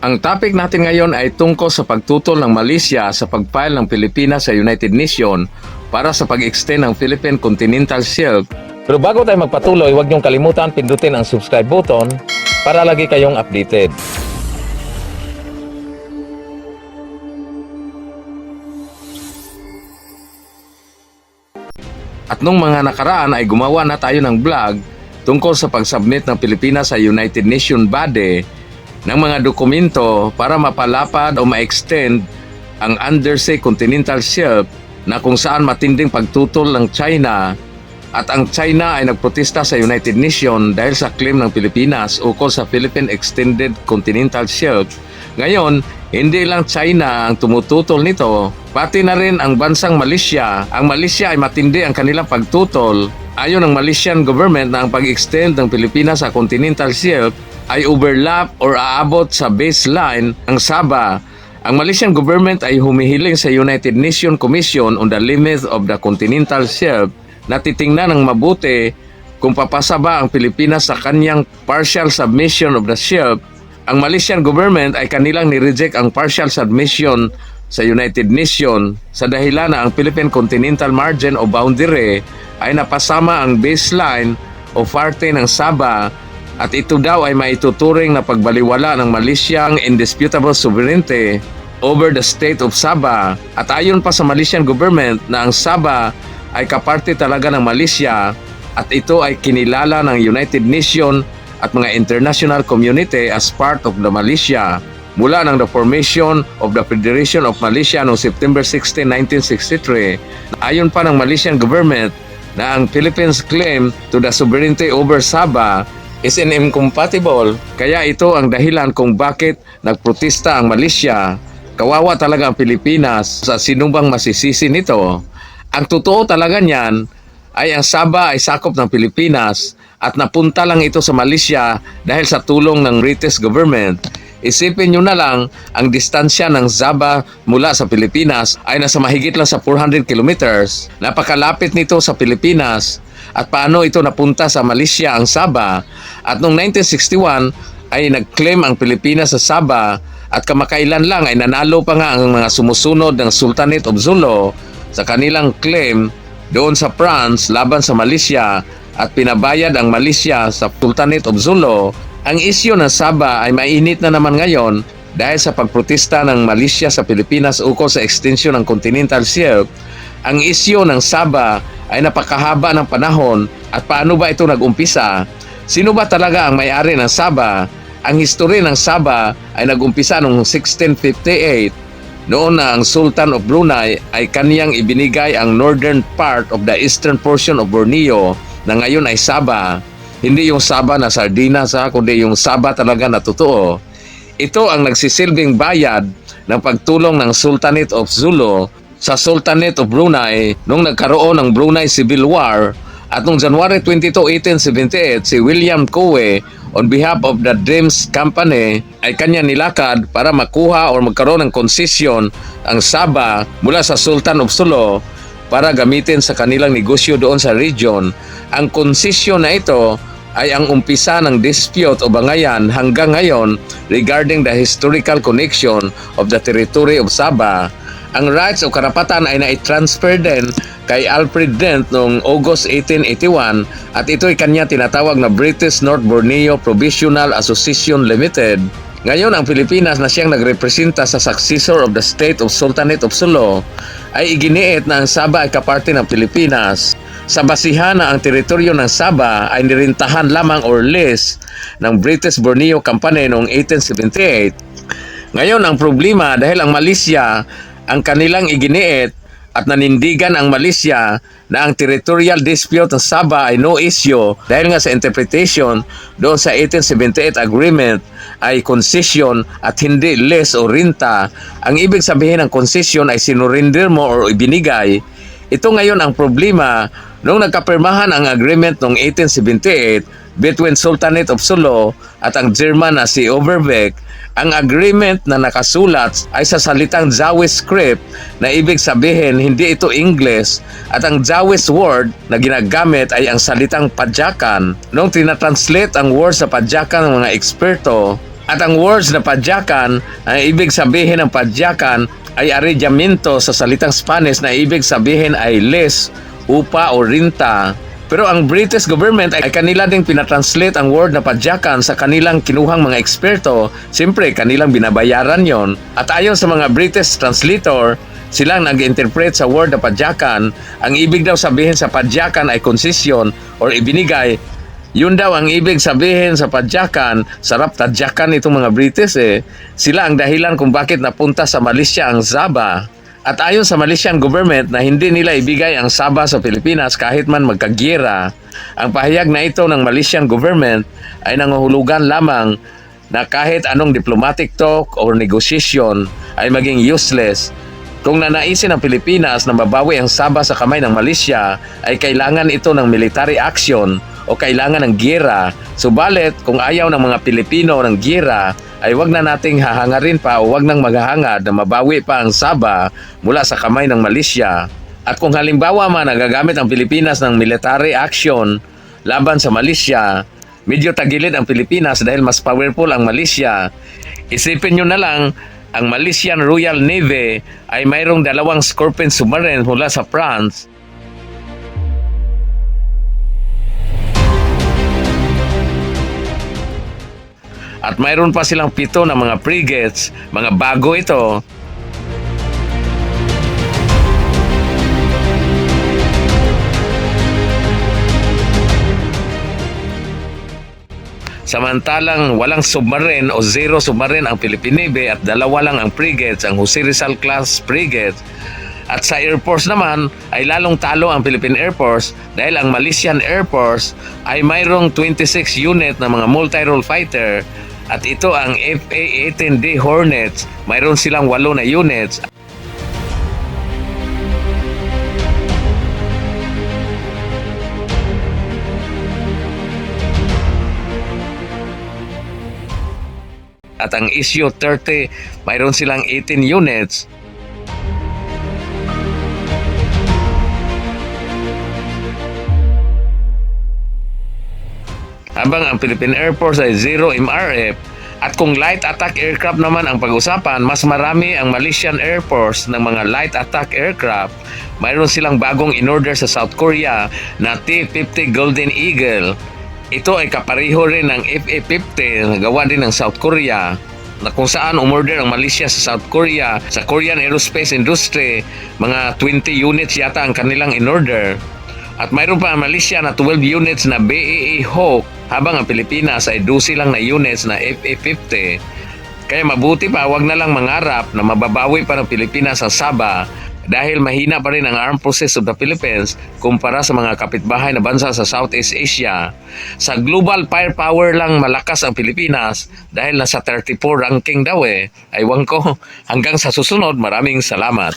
Ang topic natin ngayon ay tungkol sa pagtutol ng Malaysia sa pag-file ng Pilipinas sa United Nations para sa pag-extend ng Philippine Continental Shelf. Pero bago tayo magpatuloy, huwag niyong kalimutan pindutin ang subscribe button para lagi kayong updated. At nung mga nakaraan ay gumawa na tayo ng vlog tungkol sa pag-submit ng Pilipinas sa United Nations Body ng mga dokumento para mapalapad o ma-extend ang undersea continental shelf na kung saan matinding pagtutol ng China at ang China ay nagprotesta sa United Nations dahil sa claim ng Pilipinas ukol sa Philippine Extended Continental Shelf. Ngayon, hindi lang China ang tumututol nito, pati na rin ang bansang Malaysia. Ang Malaysia ay matindi ang kanilang pagtutol. Ayon ng Malaysian government na ang pag-extend ng Pilipinas sa Continental Shelf ay overlap or aabot sa baseline ng Sabah. Ang Malaysian government ay humihiling sa United Nations Commission on the Limits of the Continental Shelf na titingnan ng mabuti kung papasa ba ang Pilipinas sa kanyang partial submission of the shelf. Ang Malaysian government ay kanilang nireject ang partial submission sa United Nations sa dahilan na ang Philippine Continental Margin o boundary ay napasama ang baseline o parte ng Sabah at ito daw ay maituturing na pagbaliwala ng Malaysia ang indisputable sovereignty over the state of Sabah. At ayon pa sa Malaysian government na ang Sabah ay kaparte talaga ng Malaysia at ito ay kinilala ng United Nations at mga international community as part of the Malaysia mula ng the formation of the Federation of Malaysia noong September 16, 1963. Ayon pa ng Malaysian government na ang Philippines claim to the sovereignty over Sabah is incompatible kaya ito ang dahilan kung bakit nagprotesta ang Malaysia. Kawawa talaga ang Pilipinas sa sinubang masisisi nito. Ang totoo talaga niyan ay ang Sabah ay sakop ng Pilipinas at napunta lang ito sa Malaysia dahil sa tulong ng British government. Isipin nyo na lang, ang distansya ng Sabah mula sa Pilipinas ay nasa mahigit lang sa 400 kilometers. Napakalapit nito sa Pilipinas at paano ito napunta sa Malaysia ang Sabah. At noong 1961 ay nag-claim ang Pilipinas sa Sabah at kamakailan lang ay nanalo pa nga ang mga sumusunod ng Sultanate of Zulu sa kanilang claim doon sa France laban sa Malaysia at pinabayad ang Malaysia sa Sultanate of Zulu. Ang isyo ng Sabah ay mainit na naman ngayon dahil sa pagprotesta ng Malaysia sa Pilipinas ukol sa extension ng Continental Shelf. Ang isyo ng Sabah ay napakahaba ng panahon at paano ba ito nag-umpisa? Sino ba talaga ang may-ari ng Sabah? Ang history ng Sabah ay nag-umpisa noong 1658 noon na ang Sultan of Brunei ay kaniyang ibinigay ang northern part of the eastern portion of Borneo na ngayon ay Sabah. Hindi yung Sabah na sardinas ha, kundi yung Sabah talaga na totoo. Ito ang nagsisilbing bayad ng pagtulong ng Sultanate of Zulu sa Sultanate of Brunei nung nagkaroon ng Brunei Civil War at noong January 22, 1878, si William Coe on behalf of the Dreams Company ay kanya nilakad para makuha o magkaroon ng konsesyon ang Sabah mula sa Sultan of Sulu para gamitin sa kanilang negosyo doon sa region. Ang konsesyon na ito ay ang umpisa ng dispute o bangayan hanggang ngayon regarding the historical connection of the territory of Sabah. Ang rights o karapatan ay na-transfer din kay Alfred Dent noong August 1881 at ito ay kanya tinatawag na British North Borneo Provisional Association Limited. Ngayon, ang Pilipinas na siyang nagrepresenta sa successor of the state of Sultanate of Sulu ay iginiit na ang Sabah ay kaparte ng Pilipinas. Sa basihan na ang teritoryo ng Sabah ay nirintahan lamang or less ng British Borneo Company noong 1878. Ngayon, ang problema dahil ang Malaysia ang kanilang iginiit at nanindigan ang Malaysia na ang territorial dispute ng Sabah ay no issue dahil nga sa interpretation doon sa 1878 agreement ay concession at hindi lease o renta. Ang ibig sabihin ng concession ay sinurinder mo o ibinigay. Ito ngayon ang problema nung nagkapirmahan ang agreement noong 1878 between Sultanate of Sulu at ang German na si Overbeck ang agreement na nakasulat ay sa salitang Jawi script na ibig sabihin hindi ito English at ang Jawi's word na ginagamit ay ang salitang padyakan. Nung tinatranslate ang word sa padyakan ng mga eksperto, At ang words na padyakan, ang ibig sabihin ng padyakan ay arrejamento sa salitang Spanish na ibig sabihin ay lease, upa o rinta. Pero ang British government ay kanila ding pinatranslate ang word na padyakan sa kanilang kinuhang mga eksperto. Siyempre, kanilang binabayaran yon. At ayon sa mga British translator, silang nag-interpret sa word na padyakan. Ang ibig daw sabihin sa padyakan ay concession or ibinigay yun daw ang ibig sabihin sa padyakan, sarap tadyakan itong mga British eh. Sila ang dahilan kung bakit napunta sa Malaysia ang Sabah. At ayon sa Malaysian government na hindi nila ibigay ang Sabah sa Pilipinas kahit man magkagyera, ang pahayag na ito ng Malaysian government ay nanguhulugan lamang na kahit anong diplomatic talk or negotiation ay maging useless. Kung nanaisin ng Pilipinas na mabawi ang Sabah sa kamay ng Malaysia, ay kailangan ito ng military action o kailangan ng giyera. Subalit, kung ayaw ng mga Pilipino ng giyera, ay wag na nating hahangarin pa o wag nang maghahangad na mabawi pa ang Sabah mula sa kamay ng Malaysia. At kung halimbawa man nagagamit ang Pilipinas ng military action laban sa Malaysia, medyo tagilid ang Pilipinas dahil mas powerful ang Malaysia. Isipin nyo na lang, ang Malaysian Royal Navy ay mayroong dalawang Scorpion submarine mula sa France At mayroon pa silang pito na mga frigates, mga bago ito. Samantalang walang submarine o zero submarine ang Philippine Navy at dalawa lang ang frigates, ang Jose Rizal class frigate. At sa Air Force naman ay lalong talo ang Philippine Air Force dahil ang Malaysian Air Force ay mayroong 26 unit na mga multi-role fighter at ito ang FA-18D Hornets, mayroon silang 8 na units. At ang issue 30 mayroon silang 18 units habang ang Philippine Air Force ay 0 MRF at kung light attack aircraft naman ang pag-usapan, mas marami ang Malaysian Air Force ng mga light attack aircraft. Mayroon silang bagong in-order sa South Korea na T-50 Golden Eagle. Ito ay kapareho rin ng FA-50 na gawa din ng South Korea na kung saan umorder ang Malaysia sa South Korea sa Korean Aerospace Industry mga 20 units yata ang kanilang in-order at mayroon pa ang Malaysia na 12 units na BAA Hawk habang ang Pilipinas ay 12 lang na units na FA-50 kaya mabuti pa wag na lang mangarap na mababawi pa ng Pilipinas ang Sabah dahil mahina pa rin ang armed forces of the Philippines kumpara sa mga kapitbahay na bansa sa Southeast Asia. Sa global firepower lang malakas ang Pilipinas dahil nasa 34 ranking daw eh. Aywan ko. Hanggang sa susunod, maraming salamat.